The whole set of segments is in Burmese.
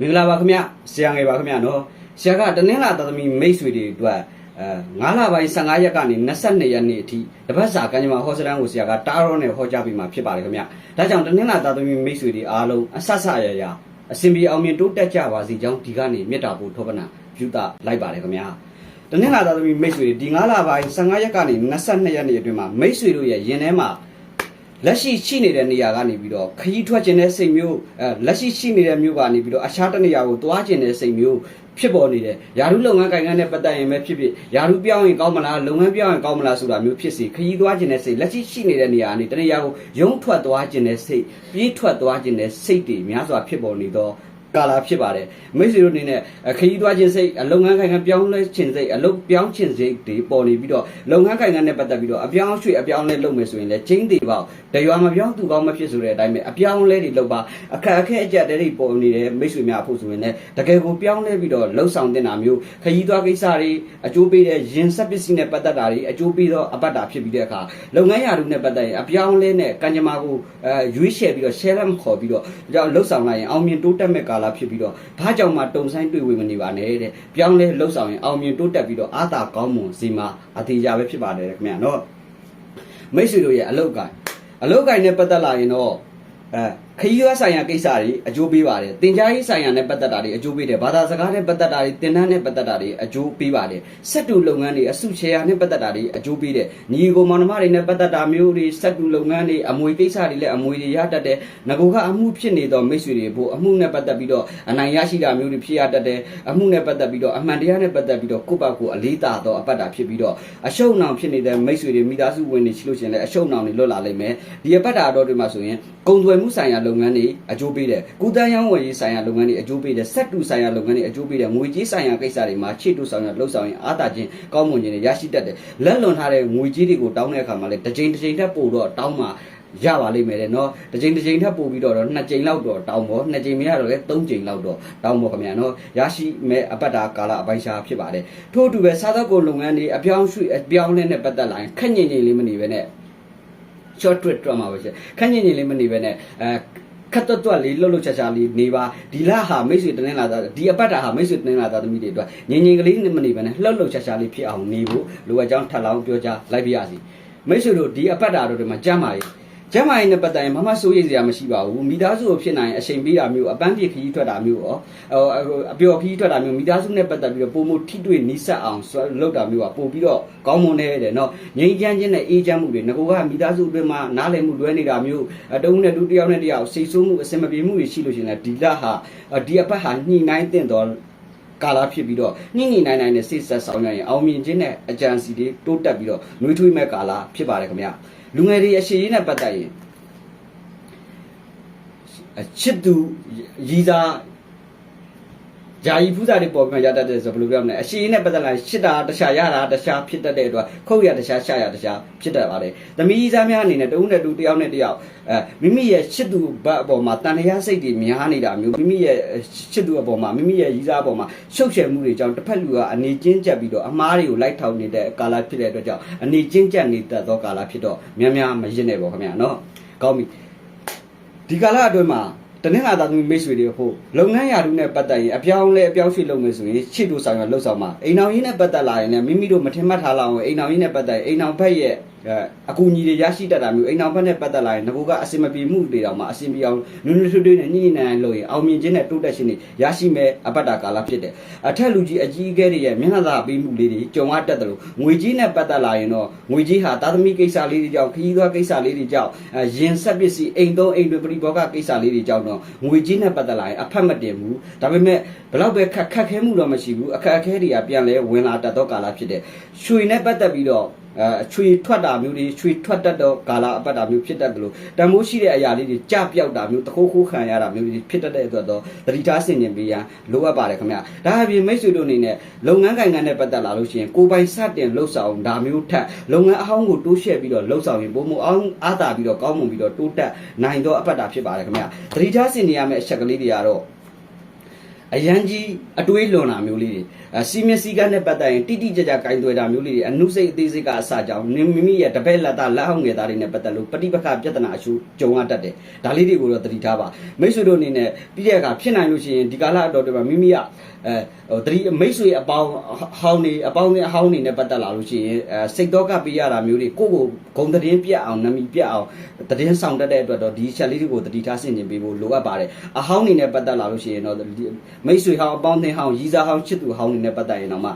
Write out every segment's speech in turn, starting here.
မင်္ဂလာပါခင်ဗျဆရာငယ်ပါခင်ဗျနော်ဆရာကတနင်္လာသားသမီးမိတ်ဆွေတွေအတွက်အဲ9လပိုင်း15ရက်ကနေ22ရက်နေ့အထိတပတ်စာကံကြမ္မာဟောစတန်းကိုဆရာကတားရောနဲ့ဟောကြားပေးမှာဖြစ်ပါတယ်ခင်ဗျဒါကြောင့်တနင်္လာသားသမီးမိတ်ဆွေတွေအားလုံးအဆဆရရအစဉ်ပြေအောင်မြင်တိုးတက်ကြပါစေကြောင်းဒီကနေ့မေတ္တာပို့ထောပနာပြုတာလိုက်ပါတယ်ခင်ဗျာတနင်္လာသားသမီးမိတ်ဆွေတွေဒီ9လပိုင်း15ရက်ကနေ22ရက်နေ့အတွင်းမှာမိတ်ဆွေတို့ရဲ့ရင်ထဲမှာ လက်ရှိရှိနေတဲ့နေရာကနေပြီးတော့ခရီးထွက်ခြင်းတဲ့စိတ်မျိုးအဲလက်ရှိရှိနေတဲ့မျိုးကနေပြီးတော့အခြားတစ်နေရာကိုသွားခြင်းတဲ့စိတ်မျိုးဖြစ်ပေါ်နေတယ်ယာရုလုပ်ငန်းကိုင်ငန်းနဲ့ပတ်သက်ရင်ပဲဖြစ်ဖြစ်ယာရုပြောင်းရင်ကောင်းမလားလုပ်ငန်းပြောင်းရင်ကောင်းမလားဆိုတာမျိုးဖြစ်စီခရီးသွားခြင်းတဲ့စိတ်လက်ရှိရှိနေတဲ့နေရာကနေတနေရာကိုရုံးထွက်သွားခြင်းတဲ့စိတ်ပြေးထွက်သွားခြင်းတဲ့စိတ်တွေများစွာဖြစ်ပေါ်နေတော့ ကာလာဖြစ်ပါတယ်မိတ်ဆွေတို့အနေနဲ့ခရီးသွားခြင်းစိတ်လုပ်ငန်းကိုင်ငန်းပြောင်းလဲခြင်းစိတ်အလုပ်ပြောင်းခြင်းစိတ်တွေပေါ်နေပြီးတော့လုပ်ငန်းကိုင်ငန်းနဲ့ပတ်သက်ပြီးတော့အပြောင်းအရွှေ့အပြောင်းလဲလုပ်မယ်ဆိုရင်လည်းချင်းတွေပေါ့တရွာမပြောင်းသူကောင်းမဖြစ်ဆိုတဲ့အတိုင်းပဲအပြောင်းလဲတွေလုပ်ပါအခက်အခဲအကျက်တွေပေါ်နေတဲ့မိတ်ဆွေများဖို့ဆိုရင်လည်းတကယ်ကိုပြောင်းလဲပြီးတော့လှုပ်ဆောင်တင်တာမျိုးခရီးသွားကိစ္စတွေအကျိုးပေးတဲ့ရင်ဆက်ပစ္စည်းနဲ့ပတ်သက်တာတွေအကျိုးပေးသောအပတ်တာဖြစ်ပြီးတဲ့အခါလုပ်ငန်းရာထူးနဲ့ပတ်သက်ရင်အပြောင်းလဲနဲ့ကံကြမ္မာကိုအဲရွေးချယ်ပြီးတော့ share လက်ခေါ်ပြီးတော့ကြောင့်လှုပ်ဆောင်လိုက်ရင်အောင်မြင်တိုးတက်မဲ့ကာလဖြစ်ပြီးတော့ဘာကြောင့်မှတုံဆိုင်တွေ့ဝေမနေပါနဲ့တဲ့ပြောင်းလဲလှုပ်ဆောင်ရင်အောင်မြင်တိုးတက်ပြီးတော့အာသာကောင်းမွန်စီမှာအသေးကြပဲဖြစ်ပါတယ်ခင်ဗျာနော်မိတ်ဆွေတို့ရဲ့အလောက်ကိုင်အလောက်ကိုင်နဲ့ပတ်သက်လာရင်တော့ အဲခရီးသွားဆိုင်ရာကိစ္စတွေအကျိုးပေးပါတယ်တင် जा ရေးဆိုင်ရာနဲ့ပတ်သက်တာတွေအကျိုးပေးတယ်ဘာသာစကားနဲ့ပတ်သက်တာတွေတင်တန်းနဲ့ပတ်သက်တာတွေအကျိုးပေးပါတယ်စက်တူလုပ်ငန်းတွေအစုရှယ်ယာနဲ့ပတ်သက်တာတွေအကျိုးပေးတယ်ညီကိုမောင်နှမတွေနဲ့ပတ်သက်တာမျိုးတွေစက်တူလုပ်ငန်းတွေအမွေကိစ္စတွေလည်းအမွေတွေရတတ်တယ်ငကိုကအမှုဖြစ်နေတော့မိတ်ဆွေတွေဖို့အမှုနဲ့ပတ်သက်ပြီးတော့အနိုင်ရရှိတာမျိုးတွေဖြစ်ရတတ်တယ်အမှုနဲ့ပတ်သက်ပြီးတော့အမှန်တရားနဲ့ပတ်သက်ပြီးတော့ကိုယ့်ဘက်ကိုအလေးတာတော့အပတ်တာဖြစ်ပြီးတော့အရှုံနောင်ဖြစ်နေတဲ့မိတ်ဆွေတွေမိသားစုဝင်တွေရှိလို့ရှိရင်လည်းအရှုံနောင်တွေလွတ်လာလိမ့်မယ်ဒီအပတ်တာတော့တွေမှာဆိုရင်ကုန်သွယ်မှုဆိုင်ရာလုပ်ငန်းတွေအကျိုးပေးတယ်ကုသရောင်းဝယ်ရေးဆိုင်ရာလုပ်ငန်းတွေအကျိုးပေးတယ်စက်တူဆိုင်ရာလုပ်ငန်းတွေအကျိုးပေးတယ်ငွေကြေးဆိုင်ရာကိစ္စတွေမှာခြေတူဆောင်ရလှုပ်ဆောင်ရင်အားတာခြင်းကောင်းမွန်ခြင်းတွေရရှိတတ်တယ်လက်လွန်ထားတဲ့ငွေကြေးတွေကိုတောင်းတဲ့အခါမှာလည်းတစ်ချိန်တစ်ချိန်ထက်ပိုတော့တောင်းမှာရပါလိမ့်မယ်တဲ့နော်တစ်ချိန်တစ်ချိန်ထပ်ပို့ပြီးတော့နှစ်ချိန်လောက်တော့တောင်းပေါ့နှစ်ချိန်မရတော့လေသုံးချိန်လောက်တော့တောင်းပေါ့ခင်ဗျာနော်ရရှိမဲ့အပတ်တာကာလအပိုင်းရှားဖြစ်ပါတယ်ထို့အတူပဲစားသောက်ကုန်လုပ်ငန်းတွေအပြောင်းရွှေ့အပြောင်းလဲနဲ့ပတ်သက်လာရင်ခက်ညင်ညင်လေးမနေပဲနဲ့ short tweet တွက်မှာပဲရှင်ခက်ညင်ညင်လေးမနေပဲနဲ့အဲခတ်တွတ်တွတ်လေးလှုပ်လှုပ်ချာချာလေးနေပါဒီလဟာမိတ်ဆွေတင်းလာတာဒီအပတ်တာဟာမိတ်ဆွေတင်းလာတာသမီးတွေအတွက်ငင်ငင်ကလေးမနေပဲနဲ့လှုပ်လှုပ်ချာချာလေးဖြစ်အောင်နေဖို့လိုအပ်ကြောင်းထပ်လောင်းပြောကြလိုက်ပြရစီမိတ်ဆွေတို့ဒီအပတ်တာတို့တွေမှာကြမ်းပါလေ ကျမကြီးနဲ့ပတ်သက်ရင်ဘာမှစိုးရိမ်စရာမရှိပါဘူးမိသားစုကိုဖြစ်နိုင်အချိန်ပေးတာမျိုးအပန်းပြေခရီးထွက်တာမျိုးရောဟိုအပျော်ခရီးထွက်တာမျိုးမိသားစုနဲ့ပတ်သက်ပြီးတော့ပုံမထိတွေ့နီးစပ်အောင်လုပ်တာမျိုးကပို့ပြီးတော့ကောင်းမွန်နေတယ်နော်ငြိမ်းချမ်းခြင်းနဲ့အေးချမ်းမှုတွေငကိုကမိသားစုအတွင်းမှာနားလည်မှုလွဲနေတာမျိုးတုံးနဲ့တူတယောက်နဲ့တယောက်စိတ်ဆိုးမှုအဆင်မပြေမှုတွေရှိလို့ရှင်လဲဒီလက်ဟာဒီအပတ်ဟာညှိနှိုင်းတင်တော့ ကာလာဖြစ်ပြီးတော့ညှိညှိနိုင်နိုင်နဲ့စိတ်ဆက်ဆောင်ရရင်အောင်မြင်ခြင်းနဲ့အကြံစီတွေတိုးတက်ပြီးတော့နှွေးထွေးမဲ့ကာလာဖြစ်ပါတယ်ခင်ဗျလူငယ်တွေအရှိရေးနဲ့ပတ်သက်ရင်အချစ်သူရည်စား ဂျာယီဖူးစာတွေပေါ်ပြီးမှရတတ်တယ်ဆိုဘယ်လိုပြောမလဲအရှိနဲ့ပတ်သက်လာရှစ်တာတခြားရတာတခြားဖြစ်တတ်တဲ့အတွက်ခုတ်ရတခြားရှာရတခြားဖြစ်တတ်ပါတယ်သမီးစားများအနေနဲ့တဦးနဲ့တူတယောက်နဲ့တယောက်အဲမိမိရဲ့ရှစ်သူဘတ်အပေါ်မှာတန်တရားစိတ်တွေများနေတာမျိုးမိမိရဲ့ရှစ်သူအပေါ်မှာမိမိရဲ့ရည်စားအပေါ်မှာရှုပ်ရှယ်မှုတွေကြောင့်တစ်ဖက်လူကအနေချင်းကျက်ပြီးတော့အမားတွေကိုလိုက်ထောင်နေတဲ့ကာလဖြစ်တဲ့အတွက်ကြောင့်အနေချင်းကျက်နေတတ်သောကာလဖြစ်တော့များများမရင့်နဲ့ပေါ့ခင်ဗျာနော်ကောင်းပြီဒီကာလအတွင်းမှာ တနင်္လာသားသမီးမိတ်ဆွေတွေဖို့လုပ်ငန်းရာထူးနဲ့ပတ်သက်ရင်အပြောင်းလဲအပြောင်းရွှေ့လုပ်မယ်ဆိုရင်ချစ်တို့ဆောင်ရလှုပ်ဆောင်မှာအိမ်အောင်ရင်းနဲ့ပတ်သက်လာရင်လည်းမိမိတို့မထင်မှတ်ထားလောက်အောင်အိမ်အောင်ရင်းနဲ့ပတ်သက်အိမ်အောင်ဘက်ရဲ့အကူအညီတွေရရှိတတ်တာမျိုးအိမ်အောင်ဘက်နဲ့ပတ်သက်လာရင်ငကူကအစင်မပြေမှုတွေတောင်မှအစင်ပြေအောင်နုနုထွေးထွေးနဲ့ညှိညှိနှိုင်းနှိုင်းလုပ်ရင်အောင်မြင်ခြင်းနဲ့တိုးတက်ခြင်းတွေရရှိမဲ့အပတ်တာကာလဖြစ်တယ်အထက်လူကြီးအကြီးအကဲတွေရဲ့မျက်နှာသာပေးမှုလေးတွေကြုံရတတ်တယ်လို့ငွေကြီးနဲ့ပတ်သက်လာရင်တော့ငွေကြီးဟာသာသမီကိစ္စလေးတွေကြောင့်ခရီးသွားကိစ္စလေးတွေကြောင့်ရင်ဆက်ပစ္စည်းအိမ်သုံးအိမ်တွေပရိဘောဂကိစ္စလေးတွေကြောင့်တော့ငွေကြီးနဲ့ပတ်သက်လာရင်အဖက်မတင်ဘူးဒါပေမဲ့ဘလောက်ပဲခက်ခက်ခဲမှုတော့မရှိဘူးအခက်အခဲတွေကပြန်လဲဝင်လာတတ်သောကာလဖြစ်တယ်ရွှေနဲ့ပတ်သက်ပြီးတော့အဲချွေထွက်တာမျိုးတွေချွေထွက်တတ်တော့ဂါလာအပတ်တာမျိုးဖြစ်တတ်တယ်လို့တန်မိုးရှိတဲ့အရာလေးတွေကြပြောက်တာမျိုးတခိုးခိုးခံရတာမျိုးတွေဖြစ်တတ်တဲ့အတွက်တော့သတိထားဆင်ခြင်ပေးရန်လိုအပ်ပါတယ်ခင်ဗျဒါအပြင်မိတ်ဆွေတို့အနေနဲ့လုပ်ငန်းကိုင်ငန်းနဲ့ပတ်သက်လာလို့ရှိရင်ကိုယ်ပိုင်စတင်လှုပ်ဆောင်ဒါမျိုးထက်လုပ်ငန်းအဟောင်းကိုတိုးရှဲပြီးတော့လှုပ်ဆောင်ရင်ပုံမအောင်အားသာပြီးတော့ကောင်းမွန်ပြီးတော့တိုးတက်နိုင်တော့အပတ်တာဖြစ်ပါတယ်ခင်ဗျသတိထားဆင်နေရမယ့်အချက်ကလေးတွေကတော့ အအရန်ကြီးအတွေးလွန်တာမျိုးလေးတွေအစီမျက်စိကနဲ့ပတ်သက်ရင်တိတိကျကျကင်သွဲတာမျိုးလေးတွေအနုစိတ်အသေးစိတ်ကအစကြောင်းမိမိရဲ့တပည့်လက်သားလက်အောင်ငယ်သားတွေနဲ့ပတ်သက်လို့ပฏิပက္ခပြဿနာအရှုကြုံရတတ်တယ်ဒါလေးတွေကိုတော့သတိထားပါမိတ်ဆွေတို့အနေနဲ့ပြီးတဲ့အခါဖြစ်နိုင်လို့ရှိရင်ဒီကာလအတော်တွေမှာမိမိကအဲဟိုသတိမိတ်ဆွေအပေါင်းဟောင်းနေအပေါင်းနဲ့အဟောင်းနေနဲ့ပတ်သက်လာလို့ရှိရင်အဲစိတ်တော့ကပေးရတာမျိုးတွေကိုယ့်ကိုဂုံတည်င်းပြတ်အောင်နမီပြတ်အောင်တည်င်းဆောင်တတ်တဲ့အတွက်တော့ဒီချက်လေးတွေကိုသတိထားဆင်ခြင်ပေးဖို့လိုအပ်ပါတယ်အဟောင်းနေနဲ့ပတ်သက်လာလို့ရှိရင်တော့မိတ်ဆွေဟောင်းအပေါင်းအသင်းဟောင်းရီးစားဟောင်းချစ်သူဟောင်းနေနဲ့ပတ်သက်ရင်တော့မှ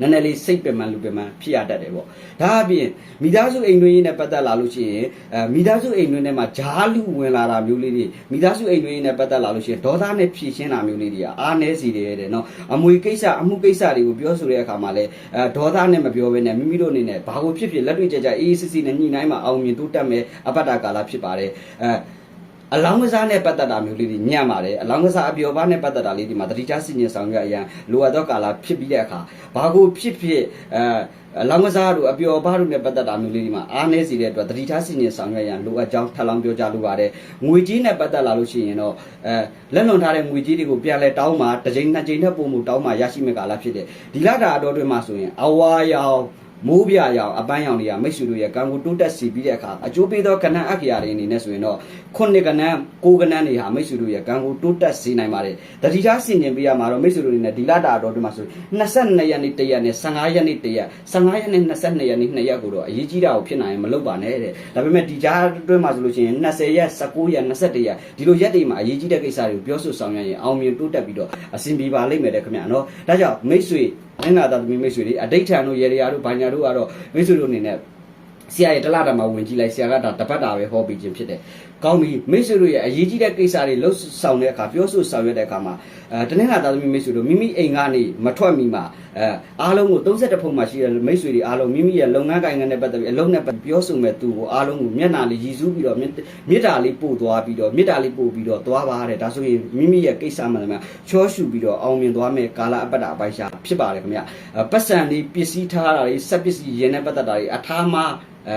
နည်းနည်းလေးစိတ်ပင်ပန်းလူပင်ပန်းဖြစ်ရတတ်တယ်ပေါ့ဒါအပြင်မိသားစုအိမ်တွင်းရေးနဲ့ပတ်သက်လာလို့ရှိရင်အဲမိသားစုအိမ်တွင်းထဲမှာဂျားလူဝင်လာတာမျိုးလေးတွေမိသားစုအိမ်တွင်းရေးနဲ့ပတ်သက်လာလို့ရှိရင်ဒေါသနဲ့ဖြည့်ရှင်းတာမျိုးလေးတွေကအားနည်းစီတယ်တဲ့နော်အမွေကိစ္စအမှုကိစ္စတွေကိုပြောဆိုတဲ့အခါမှာလည်းအဲဒေါသနဲ့မပြောဘဲနဲ့မိမိတို့အနေနဲ့ဘာကိုဖြစ်ဖြစ်လက်တွေ့ကြကြအေးအေးစစ်စစ်နဲ့ညှိနှိုင်းမှအောင်မြင်တိုးတက်မယ်အပတ်တာကာလဖြစ်ပါတယ်အဲ အလောင်းကစားနဲ့ပတ်သက်တာမျိုးလေးတွေညံ့ပါတယ်အလောင်းကစားအပျော်ပါးနဲ့ပတ်သက်တာလေးဒီမှာတတိချစီရင်ဆောင်ရွက်အရန်လိုအပ်သောကာလဖြစ်ပြီးတဲ့အခါဘာကိုဖြစ်ဖြစ်အဲအလောင်းကစားတို့အပျော်ပါးတို့နဲ့ပတ်သက်တာမျိုးလေးဒီမှာအားနည်းစီတဲ့အတွက်တတိချစီရင်ဆောင်ရွက်ရန်လိုအပ်ကြောင်းထပ်လောင်းပြောကြလိုပါတယ်ငွေကြီးနဲ့ပတ်သက်လာလို့ရှိရင်တော့အဲလက်လွန်ထားတဲ့ငွေကြီးတွေကိုပြန်လဲတောင်းမှတစ်ချိန်နှစ်ချိန်ထပ်ပုံမှုတောင်းမှရရှိမဲ့ကာလဖြစ်တယ်ဒီလတာအတော်တွင်မှာဆိုရင်အဝါရောင် မိုးပြရောင်အပန်းရောင်တွေကမိတ်ဆွေတို့ရဲ့ကံကိုတိုးတက်စီပြီးတဲ့အခါအကျိုးပေးသောကဏ္ဍအက္ခရာတွေအနေနဲ့ဆိုရင်တော့ခုနှစ်ကဏ္ဍကိုးကဏ္ဍတွေဟာမိတ်ဆွေတို့ရဲ့ကံကိုတိုးတက်စေနိုင်ပါတယ်တတိထားဆင်ခြင်ပေးရမှာတော့မိတ်ဆွေတို့အနေနဲ့ဒီလတာတော်တွေမှာဆို22ရက်နေ့တရက်နဲ့15ရက်နေ့တရက်15ရက်နေ့22ရက်နေ့2ရက်ကိုတော့အရေးကြီးတာကိုဖြစ်နိုင်ရင်မလုပ်ပါနဲ့တဲ့ဒါပေမဲ့ဒီကြားအတွင်းမှာဆိုလို့ရှိရင်20ရက်19ရက်21ရက်ဒီလိုရက်တွေမှာအရေးကြီးတဲ့ကိစ္စတွေကိုပြောဆိုဆောင်ရွက်ရင်အောင်မြင်တိုးတက်ပြီးတော့အဆင်ပြေပါလိမ့်မယ်တဲ့ခင်ဗျာနော်ဒါကြောင့်မိတ်ဆွေမင်းနာသားသမီးမိတ်ဆွေတွေအတိတ်ထံတို့ရေရရာတို့ဘာညာတို့ကတော့မိတ်ဆွေတို့အနေနဲ့ဆရာရဲ့တလားတာမှာဝင်ကြည့်လိုက်ဆရာကဒါတပတ်တာပဲဟောပြီးခြင်းဖြစ်တယ်။ကောင်းပြီမိတ်ဆွေတို့ရဲ့အရေးကြီးတဲ့ကိစ္စတွေလှုပ်ဆောင်တဲ့အခါပြောဆိုဆောင်ရွက်တဲ့အခါမှာအဲတနင်္လာသားသမီးမိတ်ဆွေတို့မိမိအိမ်ကနေမထွက်မီမှာအဲအားလုံးကို31ဖုန်းမှာရှိတဲ့မိတ်ဆွေတွေအားလုံးမိမိရဲ့လုပ်ငန်းကိုင်ငန်းနဲ့ပတ်သက်ပြီးအလုံးနဲ့ပတ်ပြောဆိုမဲ့သူကိုအားလုံးကိုမျက်နှာလေးရည်စူးပြီးတော့မေတ္တာလေးပို့သွားပြီးတော့မေတ္တာလေးပို့ပြီးတော့သွားပါတဲ့ဒါဆိုရင်မိမိရဲ့ကိစ္စမှန်တယ်မှာချောရှုပြီးတော့အောင်မြင်သွားမယ်ကာလအပတ္တအပိုက်ရှာဖြစ်ပါတယ်ခင်ဗျပတ်စံလေးပစ္စည်းထားတာတွေစက်ပစ္စည်းရင်းနဲ့ပတ်သက်တာတွေအထားမအဲ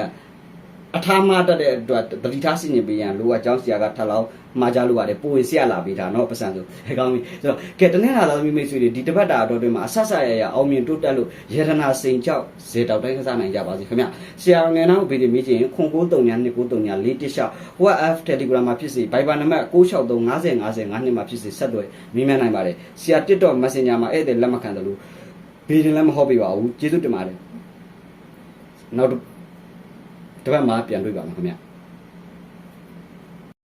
အထားမတတ်တဲ့အတွက်တတိထားစင်ရင်ပေးရန်လိုအပ်ကြောင်းဆရာကထပ်လောက်မှာကြလို့ပါတယ်ပိုဝင်ဆရာလာပေးတာเนาะပတ်စံဆိုအဲကောင်းပြီဆိုတော့ကဲတနေ့လာသားသမီးမိတ်ဆွေတွေဒီတပတ်တာတော့တွင်မှာအဆက်ဆက်ရရအောင်မြင်တိုးတက်လို့ရတနာစိန်ကြောက်ဇေတောက်တိုင်းကစားနိုင်ကြပါစေခင်ဗျဆရာငယ်နှောင်းဗီဒီယိုမြင်ချင်းခွန်93ည293ည4တစ်လျှောက် WhatsApp Telegram မှာဖြစ်စေ Viber နံပါတ်663 50 50 52မှာဖြစ်စေဆက်သွယ်မိမနိုင်ပါတယ်ဆရာ TikTok Messenger မှာဧည့်သည်လက်မခံတယ်လို့ဗီဒီယိုလည်းမဟုတ်ပြပါဘူးကျေးဇူးတင်ပါတယ်နောက် တစ်ပတ်မှာပြန်တွေ့ပါမယ်ခင်ဗျ